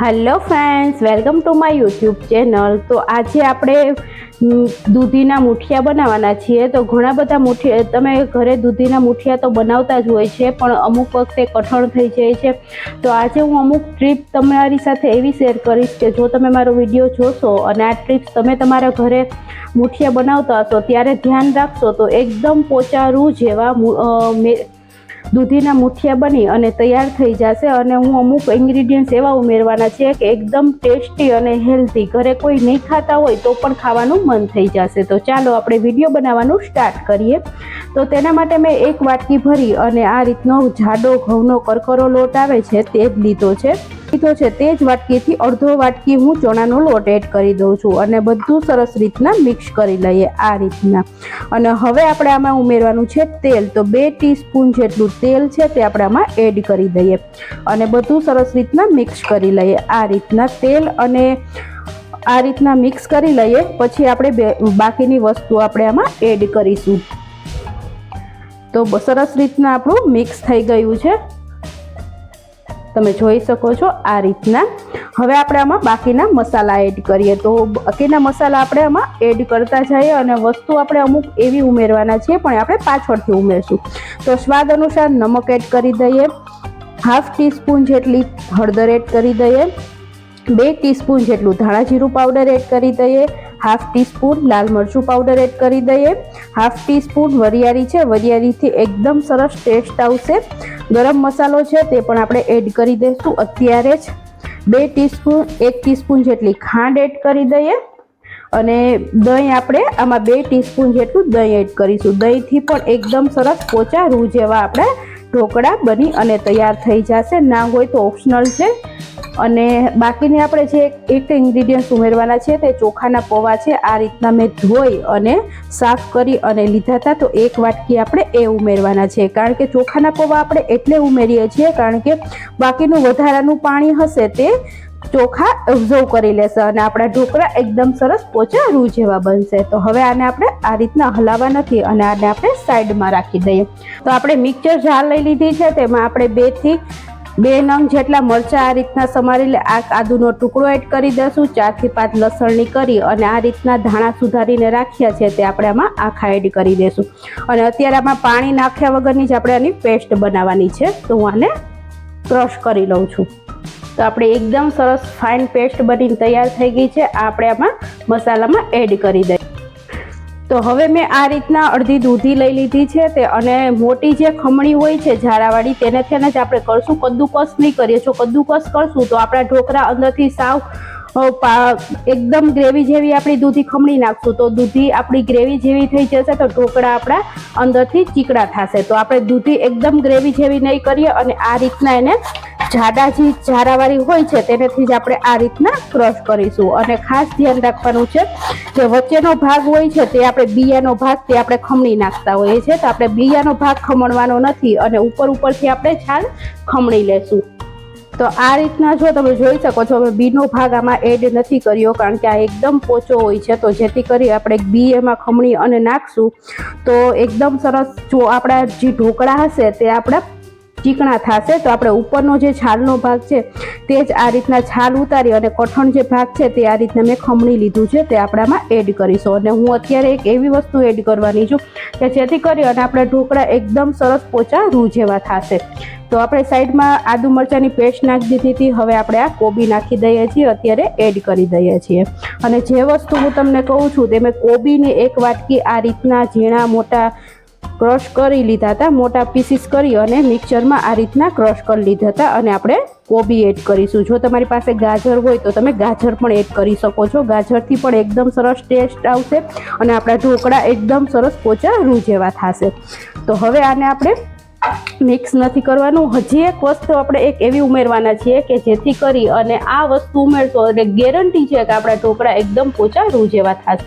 Hello friends welcome to my YouTube channel તો આજે આપણે દૂધીના મુઠિયા બનાવવાના છીએ. તો ઘણા બધા મુઠિયા, તમે ઘરે દૂધીના મુઠિયા તો બનાવતા જ હોય છે, પણ અમુક વખતે કઠણ થઈ જાય છે. તો આજે હું અમુક ટ્રીપ તમારી સાથે એવી શેર કરીશ કે જો તમે મારો વીડિયો જોશો અને આ ટ્રીપ્સ તમે તમારા ઘરે મુઠિયા બનાવતા હશો, ત્યારે ધ્યાન રાખશો તો એકદમ પોચારું જેવા દૂધીના મુઠિયા બની અને તૈયાર થઈ જશે અને હું અમુક ઇન્ગ્રીડિયન્ટ્સ એવા ઉમેરવાના છે કે એકદમ ટેસ્ટી અને હેલ્ધી ઘરે કોઈ નહીં ખાતા હોય તો પણ ખાવાનું મન થઈ જશે. તો ચાલો આપણે વીડિયો બનાવવાનું સ્ટાર્ટ કરીએ. તો તેના માટે મેં એક વાટકી ભરી અને આ રીતનો જાડો ઘઉંનો કરકરો લોટ આવે છે તે જ લીધો છે. લીધો છે તે જ વાટકીથી અડધો વાટકી હું ચણાનો લોટ એડ કરી દઉં છું અને બધું સરસ રીતના મિક્સ કરી લઈએ આ રીતના. અને હવે આપણે આમાં ઉમેરવાનું છે તેલ. તો બે ટીસ્પૂન જેટલું તેલ છે તે આપણે આમાં એડ કરી દઈએ. અને બધું સરસ રીતના મિક્સ કરી લઈએ આ રીતના તેલ અને આ રીતના મિક્સ કરી લઈએ. પછી આપણે બાકીની વસ્તુ આપણે આમાં એડ કરીશું. તો સરસ રીતના આપણું મિક્સ થઈ ગયું છે. તમે જોઈ શકો છો આ રીતના. હવે આપણે આમાં બાકીના મસાલા એડ કરીએ. તો બાકીના મસાલા આપણે આમાં એડ કરતા જઈએ અને વસ્તુ આપણે અમુક એવી ઉમેરવાના છીએ, પણ આપણે પાછળથી ઉમેરશું. તો સ્વાદ અનુસાર નમક એડ કરી દઈએ. હાફ ટીસ્પૂન જેટલી હળદર એડ કરી દઈએ. બે ટીસ્પૂન જેટલું ધાણા જીરું પાવડર એડ કરી દઈએ. હાફ ટીસ્પૂન લાલ મરચું પાવડર એડ કરી દઈએ. હાફ ટીસ્પૂન વરિયાળી છે, વરિયાળીથી એકદમ સરસ ટેસ્ટ આવશે. ગરમ મસાલો છે, તે પણ આપણે એડ કરી દઈશું અત્યારે જ. બે ટીસ્પૂન, એક ટીસ્પૂન જેટલી ખાંડ એડ કરી દઈએ. અને દહીં આપણે આમાં બે ટીસ્પૂન જેટલું દહીં એડ કરીશું. દહીંથી પણ એકદમ સરસ પોચા રૂ જેવા આપણે ઢોકળા બની અને તૈયાર થઈ જશે. ના હોય તો ઓપ્શનલ છે. અને બાકીની આપણે જે એક ઇન્ગ્રીડિયન્ટ ઉમેરવાના છે તે ચોખાના પૌવા છે. આ રીતના મેં ધોઈ અને સાફ કરી અને લીધા હતા. તો એક વાટકી આપણે એ ઉમેરવાના છે. કારણ કે ચોખાના પૌવા આપણે એટલે ઉમેરીએ છીએ કારણ કે બાકીનું વધારાનું પાણી હશે તે ચોખા ઓબ્ઝર્વ કરી લેશે અને આપણા ઢોકળા એકદમ સરસ પોચા રૂ જેવા બનશે. તો હવે આને આપણે આ રીતના હલાવવા નથી અને આને આપણે સાઈડમાં રાખી દઈએ. તો આપણે મિક્સર જાર લઈ લીધી છે. તેમાં આપણે બેથી બે નંગ જેટલા મરચાં આ રીતના સમારી લે, આ આદુનો ટુકડો એડ કરી દઈશું. ચારથી પાંચ લસણની કરી અને આ રીતના ધાણા સુધારીને રાખ્યા છે તે આપણે આમાં આખા એડ કરી દઈશું. અને અત્યારે આમાં પાણી નાખ્યા વગરની જ આપણે આની પેસ્ટ બનાવવાની છે, તો હું આને ક્રશ કરી લઉં છું. તો આપણે એકદમ સરસ ફાઇન પેસ્ટ બનીને તૈયાર થઈ ગઈ છે. આપણે આમાં મસાલામાં એડ કરી દઈએ તો હવે મેં આ રીતના અડધી દૂધી લઈ લીધી છે તે અને મોટી જે ખમણી હોય છે ઝારાવાળી, તેને તેને જ આપણે કરશું કદ્દુકસ નહીં કરીએ. જો કદ્દુકસ કરશું તો આપણા ઢોકળા અંદરથી સાવ એકદમ ગ્રેવી જેવી આપણી દૂધી ખમણી નાખશું. તો દૂધી આપણી ગ્રેવી જેવી થઈ જશે તો ઢોકળા આપણા અંદરથી ચીકડા થશે. તો આપણે દૂધી એકદમ ગ્રેવી જેવી નહીં કરીએ અને આ રીતના એને જાડા જે ઝારાવાળી હોય છે તેનાથી જ આપણે આ રીતના ક્રશ કરીશું. અને ખાસ ધ્યાન રાખવાનું છે જે વચ્ચેનો ભાગ હોય છે તે આપણે બિયાનો ભાગ તે આપણે ખમણી નાખતા હોઈએ છીએ. તો આપણે બિયાનો ભાગ ખમણવાનો નથી અને ઉપર ઉપરથી આપણે છાલ ખમણી લેશું. તો આ રીતના જો તમે જોઈ શકો છો, હવે બીનો ભાગ આમાં એડ નથી કર્યો, કારણ કે આ એકદમ પોચો હોય છે. તો જેથી કરી આપણે બી એમાં ખમણી અને નાખશું. તો એકદમ સરસ, જો આપણા જે ઢોકળા હશે, તે આપણા ચીકણા થશે. તો આપણે ઉપરનો જે છાલનો ભાગ છે, તે જ આ રીતના છાલ ઉતારી અને કઠણ જે ભાગ છે, તે આ રીતના મેં ખમણી લીધું છે, તે આપણામાં એડ કરીશું. અને હું અત્યારે એક એવી વસ્તુ એડ કરવાની છું કે જેથી કરી અને આપણા ઢોકળા એકદમ સરસ પોચા રૂ જેવા થશે. તો આપણે સાઈડમાં આદુ મરચાંની પેસ્ટ નાખી દીધી હતી. હવે આપણે આ કોબી નાખી દઈએ છીએ, અત્યારે એડ કરી દઈએ છીએ. અને જે વસ્તુ હું તમને કહું છું તે મેં કોબીની એક વાટકી આ રીતના ઝીણા મોટા ક્રશ કરી લીધા હતા, મોટા પીસીસ કરી અને મિક્સરમાં આ રીતના ક્રશ કરી લીધા હતા અને આપણે કોબી એડ કરીશું. જો તમારી પાસે ગાજર હોય તો તમે ગાજર પણ એડ કરી શકો છો. ગાજરથી પણ એકદમ સરસ ટેસ્ટ આવશે અને આપણા ઢોકળા એકદમ સરસ પોચા રૂ જેવા થશે. તો હવે આને આપણે મિક્સ નથી કરવાનું. હજી એક વસ્તુ આપણે એક એવી ઉમેરવાના છીએ કે જેથી કરી અને આ વસ્તુ ઉમેરશો એટલે ગેરંટી છે કે આપણા ઢોકળા એકદમ પોચા રૂ જેવા થશે.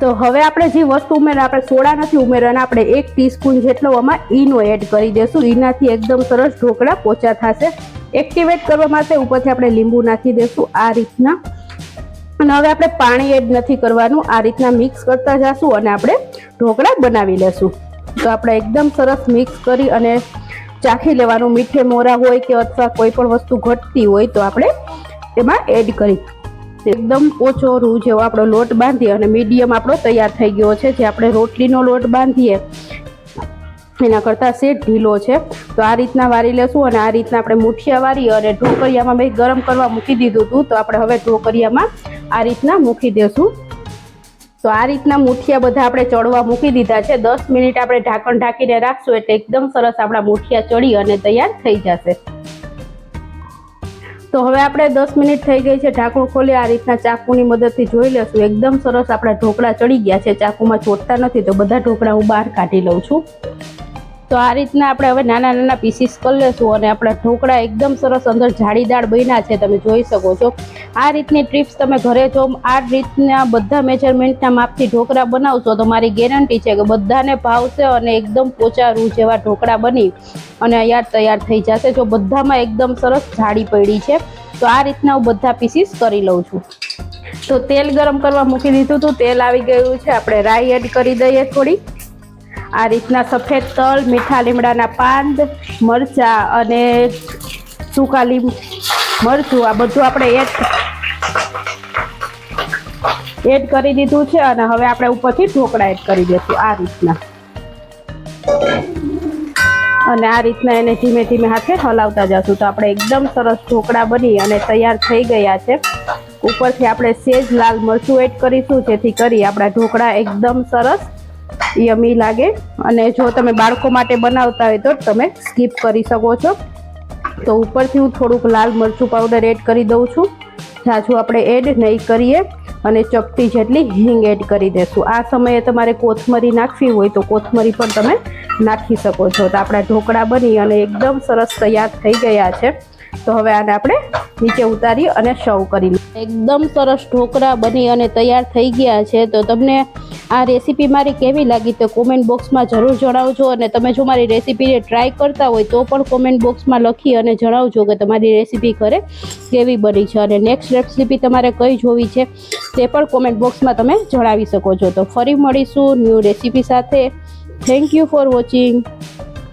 તો હવે આપણે જે વસ્તુ ઉમેરવા, આપણે સોડા નથી ઉમેરવાના, આપણે એક ટીસ્પૂન જેટલો આમાં ઈનો એડ કરી દઈશું ઈનાથી એકદમ સરસ ઢોકળા પોચા થશે. એક્ટિવેટ કરવા માટે ઉપરથી આપણે લીંબુ નાખી દઈશું આ રીતના. અને હવે આપણે પાણી એડ નથી કરવાનું. આ રીતના મિક્સ કરતા જશું અને આપણે ઢોકળા બનાવી લેશું. તો આપણે એકદમ સરસ મિક્સ કરી અને ચાખી લેવાનું. મીઠે મોરા હોય કે અથવા કોઈ પણ વસ્તુ ઘટતી હોય તો આપણે તેમાં એડ કરી. એકદમ ઓછો રૂ જેવો આપણો લોટ બાંધીએ અને મીડિયમ આપણો તૈયાર થઈ ગયો છે. જે આપણે રોટલીનો લોટ બાંધીએ, એના કરતાં સેટ ઢીલો છે. તો આ રીતના વારી લેશું અને આ રીતના આપણે મુઠિયા વારી અને ઢોકળિયામાં મેં ગરમ કરવા મૂકી દીધું હતું. તો આપણે હવે ઢોકળિયામાં આ રીતના મૂકી દેશું. તો આ રીતના મુઠિયા બધા આપણે ચડવા મૂકી દીધા છે. દસ મિનિટ આપણે ઢાંકણ ઢાંકીને રાખશું એટલે એકદમ સરસ આપણા મુઠિયા ચડી અને તૈયાર થઈ જશે. તો હવે આપણે દસ મિનિટ થઈ ગઈ છે. ઢાંકણું ખોલી આ રીતના ચાકુની મદદથી જોઈ લેશું એકદમ સરસ આપણા ઢોકળા ચડી ગયા છે. ચાકુમાં ચોટતા નથી તો બધા ઢોકળા હું બહાર કાઢી લઉં છું. તો આ રીતના આપણે હવે નાના નાના પીસીસ કરી લેશું અને આપણા ઢોકળા એકદમ સરસ અંદર જાળીદાર બન્યા છે, તમે જોઈ શકો છો. આ રીતની ટ્રીપ્સ તમે ઘરે જો આ રીતના બધા મેજરમેન્ટના માપથી ઢોકળા બનાવશો તો મારી ગેરંટી છે કે બધાને ભાવશે અને એકદમ પોચા રૂ જેવા ઢોકળા બની અને અહીંયા તૈયાર થઈ જશે. જો બધામાં એકદમ સરસ જાળી પડી છે, તો આ રીતના હું બધા પીસીસ કરી લઉં છું. તો તેલ ગરમ કરવા મૂકી દીધું હતું તેલ આવી ગયું છે. આપણે રાઈ એડ કરી દઈએ થોડી. આ રીતના સફેદ તલ, મીઠા લીમડાના પાન મરચા અને સૂકા લીમ, મરચું, આ બધું આપણે એડ એડ કરી દીધું છે અને હવે આપણે ઉપરથી ઢોકળા એડ કરી દઈશું આ રીતના. અને આ રીતના એને ધીમે ધીમે હાથે હલાવતા જશું. તો આપણે એકદમ સરસ ઢોકળા બની અને તૈયાર થઈ ગયા છે. ઉપરથી આપણે સેજ લાલ મરચું એડ કરીશું, જેથી કરી આપણા ઢોકળા એકદમ સરસ યમી લાગે. અને જો તમે બાળકો માટે બનાવતા હોય તો તમે સ્કીપ કરી શકો છો. તો ઉપરથી હું થોડુંક લાલ મરચું પાવડર એડ કરી દઉં છું. જાજુ આપણે એડ નહીં કરીએ અને ચપટી જેટલી હિંગ એડ કરી દેશું. આ સમયે તમારે કોથમરી નાખવી હોય તો કોથમરી પણ તમે નાખી શકો છો. તો આપણા ઢોકળા બની અને એકદમ સરસ તૈયાર થઈ ગયા છે. તો હવે આને આપણે નીચે ઉતારી અને સર્વ કરી એકદમ સરસ ઢોકળા બની અને તૈયાર થઈ ગયા છે. તો તમને આ રેસીપી મારી કેવી લાગી તો કોમેન્ટ બોક્સમાં જરૂર જણાવજો અને તમે જો મારી રેસીપીને ટ્રાય કરતા હોય તો પણ કોમેન્ટ બોક્સમાં લખી અને જણાવજો કે તમારી રેસીપી ઘરે કેવી બની છે અને નેક્સ્ટ રેસીપી તમારે કઈ જોવી છે તે પણ કોમેન્ટ બોક્સમાં તમે જણાવી શકો છો. તો ફરી મળીશું ન્યૂ રેસીપી સાથે. Thank you for watching